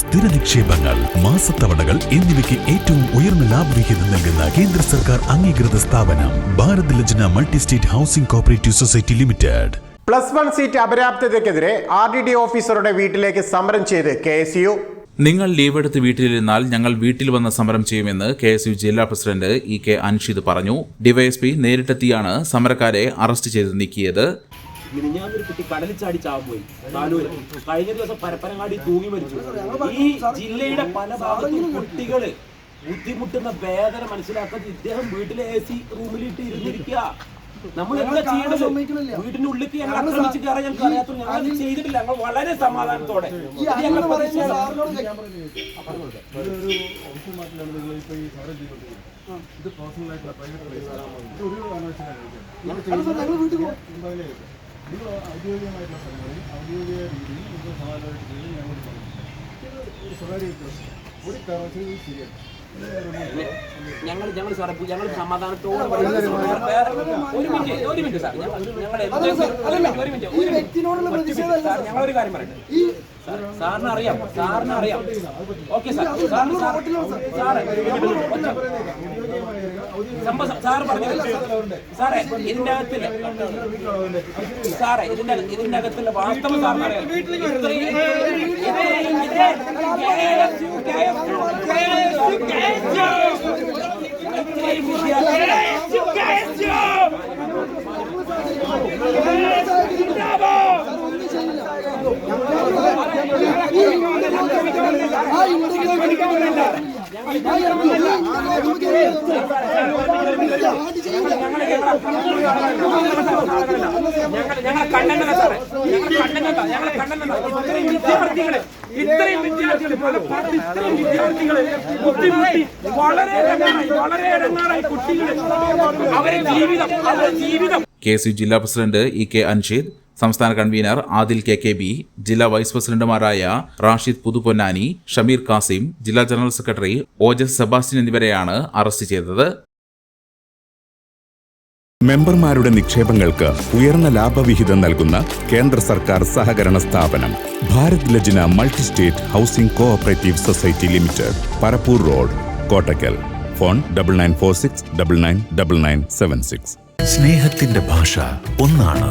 സ്ഥിര നിക്ഷേപങ്ങൾ മാസത്തവണകൾ എന്നിവയ്ക്ക് ഏറ്റവും ഉയർന്ന ലാഭവിഹിതം നൽകുന്ന കേന്ദ്ര സർക്കാർ അംഗീകൃത സ്ഥാപനം Bharat Lajna multi state housing cooperative society limited. Plus one seat അപര്യാപ്തതയ്ക്കെതിരെ R D D ഓഫീസറുടെ വീട്ടിലേക്ക് സമരം ചെയ്ത് കെ എസ് യു. നിങ്ങൾ ലീവെടുത്ത് വീട്ടിലിരുന്നാൽ ഞങ്ങൾ വീട്ടിൽ വന്ന് സമരം ചെയ്യുമെന്ന് കെ എസ് യു ജില്ലാ പ്രസിഡന്റ് ഇ കെ അൻഷിദ് പറഞ്ഞു. ഡിവൈഎസ്പി നേരിട്ടെത്തിയാണ് സമരക്കാരെ അറസ്റ്റ് ചെയ്ത് നീക്കിയത്. മിനിഞ്ഞാന്നൊരു കുട്ടി കടലിൽ ചാടി ചാവാൻ പോയി. താനൂര്. കഴിഞ്ഞ ദിവസം പരപ്പനങ്ങാടി തൂങ്ങി മരിച്ചു. ഈ ജില്ലയുടെ പല ഭാഗത്തും കുട്ടികൾ ബുദ്ധിമുട്ടുന്ന വേദന മനസ്സിലാക്കാൻ ഇദ്ദേഹം വീട്ടിലെ എ സി റൂമിലിട്ട് ഇരുന്നിരിക്കുക. നമ്മൾ എന്താ ചെയ്യേണ്ടത് വീടിന്റെ ഉള്ളിൽ ഞങ്ങൾ ആക്രമിച്ച് കയറാൻ ഞങ്ങൾക്ക് അറിയാത്ത ഞങ്ങൾ ചെയ്തിട്ടില്ല. ഞങ്ങൾ വളരെ സമാധാനത്തോടെ. ഇത് ഞങ്ങൾ പ്രതിഷേധം ഞങ്ങൾ ഞങ്ങൾ സാറേ ഞങ്ങൾ സമാധാനത്തോടെ വേറെ- ഒരു മിനിറ്റ് ഒരു മിനിറ്റ് സാർ ഞങ്ങൾ ഞങ്ങൾ ഒരു മിനിറ്റ്. ഒരു മിനിറ്റ് ഒരു മിനിറ്റ് സാർ ഞങ്ങൾ ഒരു കാര്യം പറയട്ടെ. സാറിന് അറിയാം സാറിന് അറിയാം. Okay sir. സാറിന് സാറേ സംഭവം സാർ പറഞ്ഞത് സാറേ ഇതിന്റെ അകത്തില്ല സാറേ ഇതിന്റെ ഇതിന്റെ അകത്തുള്ള വാസ്തവം സാറിന് അറിയാം ഇത്രയും ഇതേ ഇതേ KSU, KSU. ഇത്രയും വിദ്യാർത്ഥികളെ വിദ്യാർത്ഥികൾ മലപ്പുറത്ത് ഇത്രയും ബുദ്ധിമുട്ടി വളരെ വളരെ ഇടങ്ങാറായി കുട്ടികൾ അവരെ ജീവിതം അവരുടെ ജീവിതം കെ സി ജില്ലാ പ്രസിഡന്റ് ഇ കെ അൻഷീദ് സംസ്ഥാന convener Adil K K B ജില്ലാ വൈസ് പ്രസിഡന്റുമാരായ റാഷിദ് പുതുപൊന്നാനി ഷമീർ കാസിം ജില്ലാ ജനറൽ സെക്രട്ടറി ഓജസ് സെബാസ്റ്റ്യൻ എന്നിവരെയാണ് അറസ്റ്റ് ചെയ്തത്. മെമ്പർമാരുടെ നിക്ഷേപങ്ങൾക്ക് ഉയർന്ന ലാഭവിഹിതം നൽകുന്ന കേന്ദ്ര സർക്കാർ സഹകരണ സ്ഥാപനം Bharat Lajna multi state housing cooperative society limited Parappur road Kottakkal phone double nine four six double nine double nine seven six സ്നേഹത്തിന്റെ ഭാഷ ഒന്നാണ്.